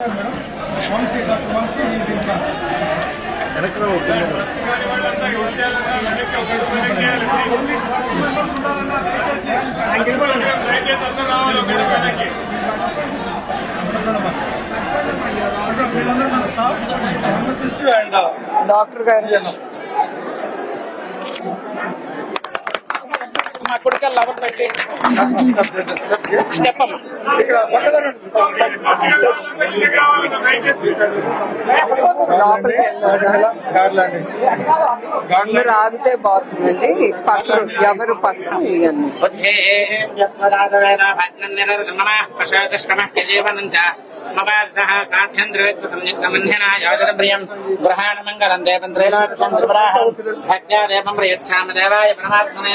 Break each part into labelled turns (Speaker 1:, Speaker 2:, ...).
Speaker 1: Vamsi doctor Vamsi is in వీళ్ళందరూ మన staff pharmacist and
Speaker 2: doctor గారు
Speaker 3: మా కొడుకు లవర్ పెట్టి చెప్పమ్మా
Speaker 2: అందరు ఆగితే బాగుంటుందండి పక్కన ఎవరు పక్కన ఇవన్నీ
Speaker 4: సాధ్యం ద్రవేత్త సంయుక్తమన్యన యోజన ప్రియం గృహాణ మంగళం దేవం త్రైలోక్యం త్రిపురాహ భక్త్యా దేవం ప్రయచ్ఛామ దేవాయ పరమాత్మనే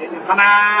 Speaker 4: تنها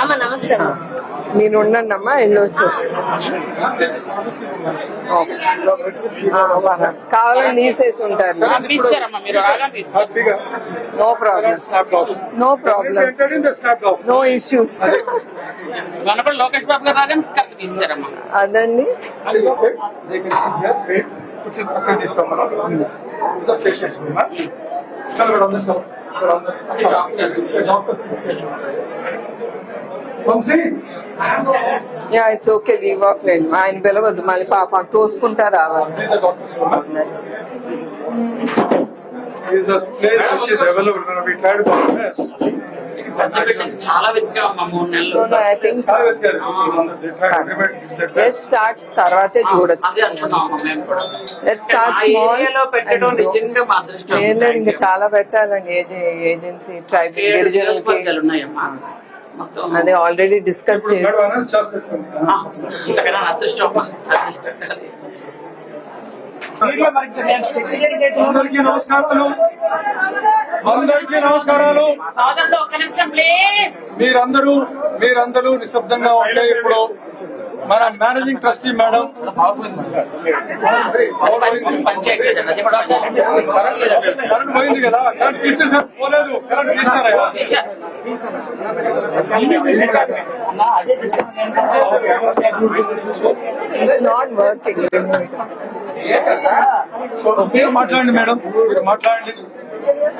Speaker 5: అమ్మ నమస్తే. అమ్మ.
Speaker 2: మీరు ఉండండి అమ్మా కావాలని తీసేసి ఉంటారు.
Speaker 3: తీస్తారమ్మా మీరు రాగా తీస్తారు.
Speaker 1: హ్యాపీగా no problem no
Speaker 2: problem no
Speaker 3: issues Lokesh Babu గారు
Speaker 2: అదండి.
Speaker 1: కూర్చొని పక్కన తీస్తాం మనం సబ్ పేషెంట్స్ ఉన్నా చలో ఇక్కడ అందరూ సార్. ఇక్కడ అందరూ. Doctor Vamsi?
Speaker 2: Yeah it's okay leave off లేండి ఆయన పిలవద్దు మళ్ళీ పాప తోసుకుంటా రావాలి
Speaker 1: these are doctors ఉన్నా
Speaker 2: That's-
Speaker 1: is the place which is available. We to
Speaker 2: let start తర్వాతే చూడొచ్చు. లెట్ స్టార్ట్ ఏం లేదు ఇంకా చాలా పెట్టాలండి. ఏజెన్సీ ట్రైబల్ గిరిజనులకి. అదే ఆల్రెడీ డిస్కస్ చేసి.
Speaker 1: నమస్కారాలు. అందరికీ నమస్కారాలు.
Speaker 3: సోదరుడు ఒక్క నిమిషం ప్లీజ్
Speaker 1: మీరందరూ మీరందరూ నిశ్శబ్దంగా ఉంటే ఇప్పుడు మన మేనేజింగ్ ట్రస్టీ మేడం కరెంట్ పోయింది కదా కరెంట్ తీసేసారు పోలేదు కరెంట్ తీసారా మీరు మాట్లాడండి మేడం మీరు మాట్లాడండి.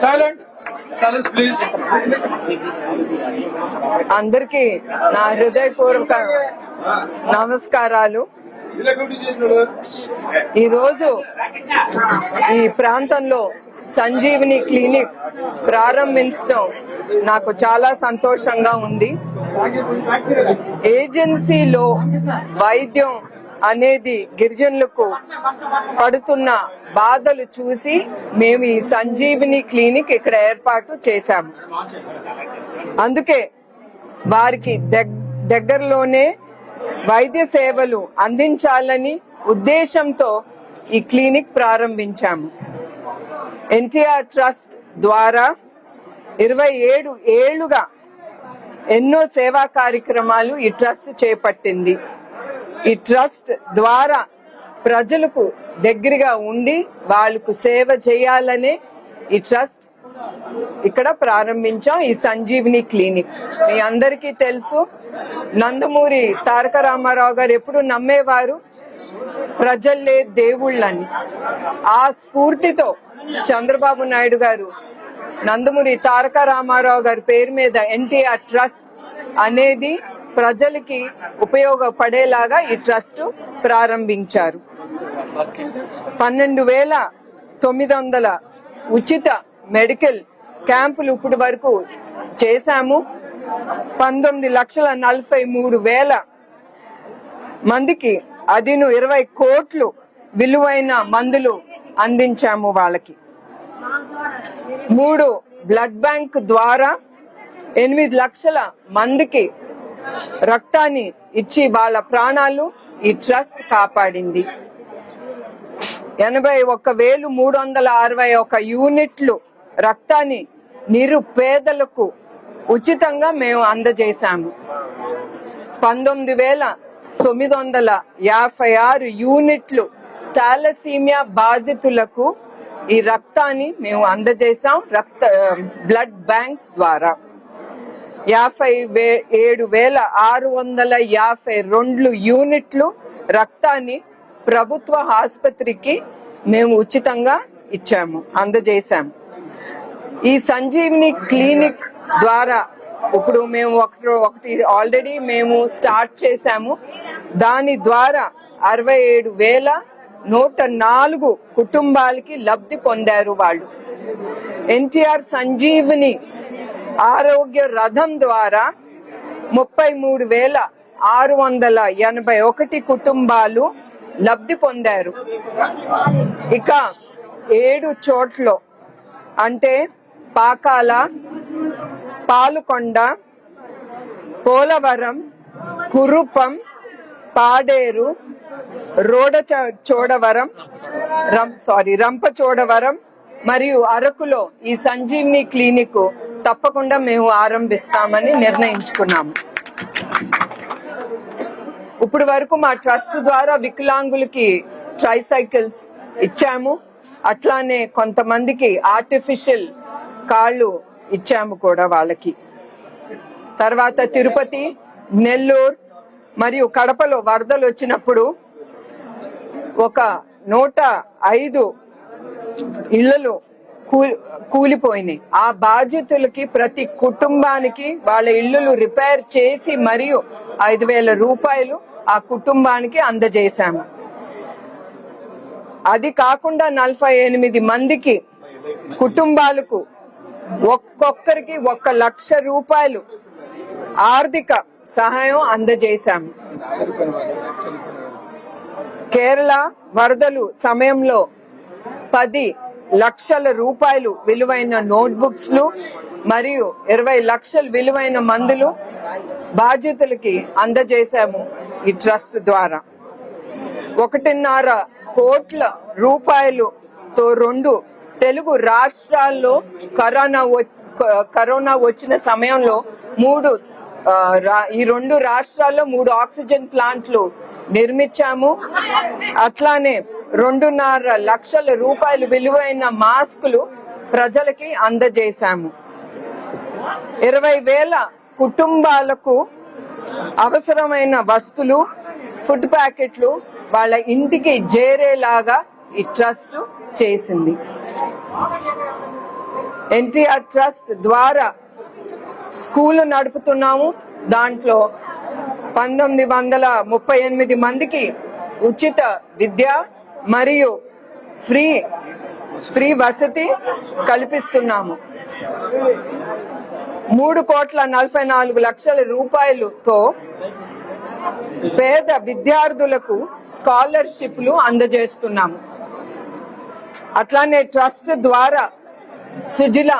Speaker 1: సైలెంట్ ప్లీజ్
Speaker 2: అందరికి నా హృదయపూర్వక నమస్కారాలు. ఈ రోజు ఈ ప్రాంతంలో సంజీవిని క్లినిక్ ప్రారంభించడం నాకు చాలా సంతోషంగా ఉంది. ఏజెన్సీలో వైద్యం అనేది గిరిజనులకు పడుతున్న బాధలు చూసి మేము ఈ సంజీవిని క్లినిక్ ఇక్కడ ఏర్పాటు చేశాము. అందుకే వారికి దగ్గరలోనే వైద్య సేవలు అందించాలని ఉద్దేశంతో ఈ క్లినిక్ ప్రారంభించాము. ఎన్టీఆర్ ట్రస్ట్ ద్వారా ఇరవై ఏడు ఏళ్ళుగా ఎన్నో సేవా కార్యక్రమాలు ఈ ట్రస్ట్ చేపట్టింది. ఈ ట్రస్ట్ ద్వారా ప్రజలకు దగ్గరగా ఉండి వాళ్ళకు సేవ చేయాలనే ఈ ట్రస్ట్ ఇక్కడ ప్రారంభించాం ఈ సంజీవిని క్లినిక్. మీ అందరికీ తెలుసు నందమూరి తారక రామారావు గారు ఎప్పుడు నమ్మేవారు ప్రజల్లే దేవుళ్ళని. ఆ స్ఫూర్తితో చంద్రబాబు నాయుడు గారు నందమూరి తారక రామారావు గారి పేరు మీద ఎన్టీఆర్ ట్రస్ట్ అనేది ప్రజలకి ఉపయోగపడేలాగా ఈ ట్రస్ట్ ప్రారంభించారు. పన్నెండు వేల తొమ్మిది వందల ఉచిత మెడికల్ క్యాంపులు ఇప్పటి వరకు చేశాము. పంతొమ్మిది లక్షల నలభై మూడు వేల మందికి అదిను ఇరవై కోట్లు విలువైన మందులు అందించాము వాళ్ళకి. మూడు బ్లడ్ బ్యాంక్ ద్వారా ఎనిమిది లక్షల మందికి రక్తాన్ని ఇచ్చి వాళ్ళ ప్రాణాలు ఈ ట్రస్ట్ కాపాడింది. ఎనభై ఒక్క వేలు మూడు వందల అరవై ఒక యూనిట్లు రక్తాన్ని నిరుపేదలకు ఉచితంగా మేము అందజేశాము. పంతొమ్మిది వేల తొమ్మిది వందల యాభై ఆరు యూనిట్లు థాలసీమియా బాధితులకు ఈ రక్తాన్ని మేము అందజేశాం రక్త బ్లడ్ బ్యాంక్స్ ద్వారా. యాభై వే ఏడు వేల ఆరు వందల యాభై రెండు యూనిట్లు రక్తాన్ని ప్రభుత్వ ఆసుపత్రికి మేము ఉచితంగా ఇచ్చాము అందజేశాము. ఈ సంజీవిని క్లినిక్ ద్వారా ఇప్పుడు మేము ఒకటి ఒకటి ఆల్రెడీ మేము స్టార్ట్ చేశాము. దాని ద్వారా అరవై ఏడు వేల నూట నాలుగు కుటుంబాలకి లబ్ధి పొందారు వాళ్ళు. ఎన్టీఆర్ సంజీవిని ఆరోగ్య రథం ద్వారా ముప్పై మూడు వేల ఆరు వందల ఎనభై ఒకటి కుటుంబాలు లబ్ధి పొందారు. ఇక ఏడు చోట్ల అంటే పాకాల పాలుకొండ పోలవరం కురుపం పాడేరు రోడ చోడవరం రం సారీ రంపచోడవరం మరియు అరకులో ఈ సంజీవిని క్లినిక్ తప్పకుండా మేము ఆరంభిస్తామని నిర్ణయించుకున్నాము. ఇప్పుడు వరకు మా ట్రస్ట్ ద్వారా వికలాంగులకి ట్రైసైకిల్స్ ఇచ్చాము. అట్లానే కొంతమందికి ఆర్టిఫిషియల్ కాళ్ళు ఇచ్చాము కూడా వాళ్ళకి. తర్వాత తిరుపతి నెల్లూరు మరియు కడపలో వరదలు వచ్చినప్పుడు ఒక నూట ఐదు ఇళ్ళలు కూలిపోయినాయి. ఆ బాధితులకి ప్రతి కుటుంబానికి వాళ్ళ ఇళ్ళు రిపేర్ చేసి మరియు ఐదు వేల రూపాయలు ఆ కుటుంబానికి అందజేశాము. అది కాకుండా నలభై ఎనిమిది మందికి కుటుంబాలకు ఒక్కొక్కరికి ఒక్క లక్ష రూపాయలు ఆర్థిక సహాయం అందజేశాము. కేరళ వరదలు సమయంలో పది లక్షల రూపాయలు విలువైన నోట్బుక్స్లు మరియు ఇరవై లక్షల విలువైన మందులు బాధ్యతలకి అందజేశాము ఈ ట్రస్ట్ ద్వారా. ఒకటిన్నర కోట్ల రూపాయలుతో రెండు తెలుగు రాష్ట్రాల్లో కరోనా కరోనా వచ్చిన సమయంలో మూడు రా- ఈ రెండు రాష్ట్రాల్లో మూడు ఆక్సిజన్ ప్లాంట్లు నిర్మించాము. అట్లానే రెండున్నర లక్షల రూపాయలు విలువైన మాస్కులు ప్రజలకి అందజేశాము. ఇరవై వేల కుటుంబాలకు అవసరమైన వస్తువులు ఫుడ్ ప్యాకెట్లు వాళ్ళ ఇంటికి చేరేలాగా ఈ ట్రస్ట్ చేసింది. ఎన్టీఆర్ ట్రస్ట్ ద్వారా స్కూల్ నడుపుతున్నాము. దాంట్లో పంతొమ్మిది వందల ముప్పై ఎనిమిది మందికి ఉచిత విద్య మరియు ఫ్రీ ఫ్రీ వసతి కల్పిస్తున్నాము. మూడు కోట్ల నలభై నాలుగు లక్షల రూపాయలతో పేద విద్యార్థులకు స్కాలర్షిప్లు అందజేస్తున్నాము. అట్లానే ట్రస్ట్ ద్వారా సుజిల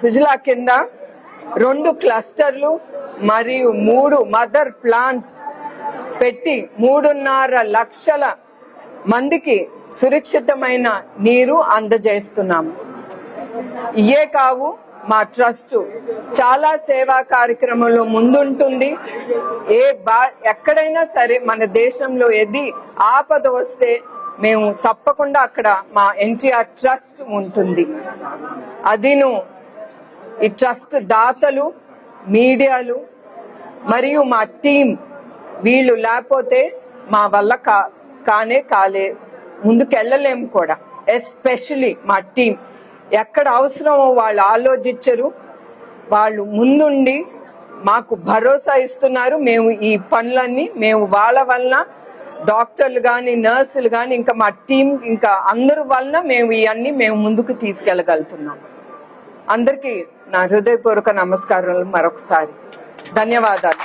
Speaker 2: సుజిల కింద రెండు క్లస్టర్లు మరియు మూడు మదర్ ప్లాన్స్ పెట్టి మూడున్నర లక్షల మందికి సురక్షితమైన నీరు అందజేస్తున్నాము. ఇయే కావు మా ట్రస్ట్. చాలా సేవా కార్యక్రమంలో ముందుంటుంది. ఏ బా ఎక్కడైనా సరే మన దేశంలో ఏది ఆపద వస్తే మేము తప్పకుండా అక్కడ మా ఎన్టీఆర్ ట్రస్ట్ ఉంటుంది. అదిను ఈ ట్రస్ట్ దాతలు మీడియాలు మరియు మా టీం వీళ్ళు లేకపోతే మా వల్ల కా కానే కాలే ముందుకెళ్ళలేము కూడా. ఎస్పెషలీ మా టీం ఎక్కడ అవసరమో వాళ్ళు ఆలోచించరు. వాళ్ళు ముందుండి మాకు భరోసా ఇస్తున్నారు. మేము ఈ పనులన్నీ మేము వాళ్ళ వలన డాక్టర్లు కానీ నర్సులు కానీ ఇంకా మా టీం ఇంకా అందరి వలన మేము ఇవన్నీ మేము ముందుకు తీసుకెళ్ళగలుగుతున్నాం. అందరికీ నా హృదయపూర్వక నమస్కారాలు మరొకసారి. ధన్యవాదాలు.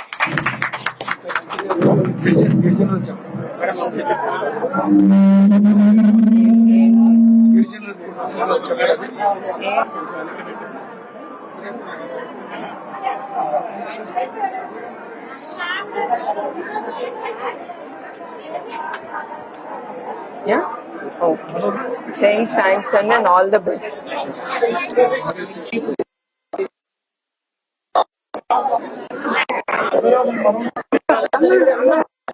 Speaker 2: Yeah? Okay. Thanks, Samson, and all the best.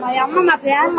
Speaker 5: మా అమ్మ మా ప్రేమ